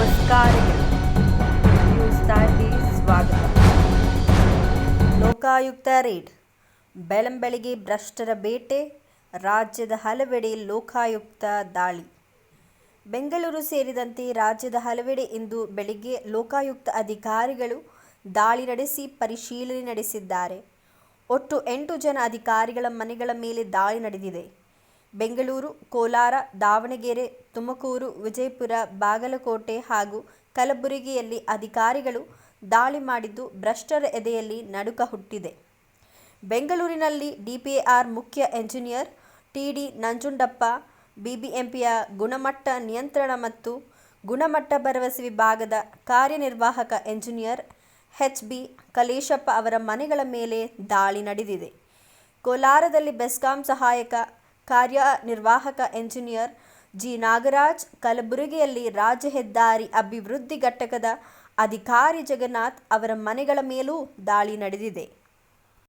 ನಮಸ್ಕಾರಗಳು. ನ್ಯೂಸ್ ಸ್ವಾಗತ. ಲೋಕಾಯುಕ್ತ ರೇಡ್. ಬೆಳಂಬೆಳಗ್ಗೆ ಭ್ರಷ್ಟರ ಬೇಟೆ, ರಾಜ್ಯದ ಹಲವೆಡೆ ಲೋಕಾಯುಕ್ತ ದಾಳಿ. ಬೆಂಗಳೂರು ಸೇರಿದಂತೆ ರಾಜ್ಯದ ಹಲವೆಡೆ ಇಂದು ಬೆಳಿಗ್ಗೆ ಲೋಕಾಯುಕ್ತ ಅಧಿಕಾರಿಗಳು ದಾಳಿ ನಡೆಸಿ ಪರಿಶೀಲನೆ ನಡೆಸಿದ್ದಾರೆ. ಒಟ್ಟು ಎಂಟು ಜನ ಅಧಿಕಾರಿಗಳ ಮನೆಗಳ ಮೇಲೆ ದಾಳಿ ನಡೆದಿದೆ. ಬೆಂಗಳೂರು, ಕೋಲಾರ, ದಾವಣಗೆರೆ, ತುಮಕೂರು, ವಿಜಯಪುರ, ಬಾಗಲಕೋಟೆ ಹಾಗೂ ಕಲಬುರಗಿಯಲ್ಲಿ ಅಧಿಕಾರಿಗಳು ದಾಳಿ ಮಾಡಿದ್ದು ಭ್ರಷ್ಟರ ಎದೆಯಲ್ಲಿ ನಡುಕ ಹುಟ್ಟಿದೆ. ಬೆಂಗಳೂರಿನಲ್ಲಿ ಡಿಪಿಆರ್ ಮುಖ್ಯ ಎಂಜಿನಿಯರ್ ಟಿಡಿ ನಂಜುಂಡಪ್ಪ, ಬಿಬಿಎಂಪಿಯ ಗುಣಮಟ್ಟ ನಿಯಂತ್ರಣ ಮತ್ತು ಗುಣಮಟ್ಟ ಭರವಸೆ ವಿಭಾಗದ ಕಾರ್ಯನಿರ್ವಾಹಕ ಎಂಜಿನಿಯರ್ ಎಚ್ ಬಿ ಕಲೇಶಪ್ಪ ಅವರ ಮನೆಗಳ ಮೇಲೆ ದಾಳಿ ನಡೆದಿದೆ. ಕೋಲಾರದಲ್ಲಿ ಬೆಸ್ಕಾಂ ಸಹಾಯಕ ಕಾರ್ಯನಿರ್ವಾಹಕ ಎಂಜಿನಿಯರ್ ಜಿ. ನಾಗರಾಜ್ ಕಲಬುರಗಿಯಲ್ಲಿ ರಾಜ್ಯ ಹೆದ್ದಾರಿ ಅಭಿವೃದ್ಧಿ ಘಟಕದ ಅಧಿಕಾರಿ ಜಗನ್ನಾಥ್ ಅವರ ಮನೆಗಳ ಮೇಲೂ ದಾಳಿ ನಡೆದಿದೆ.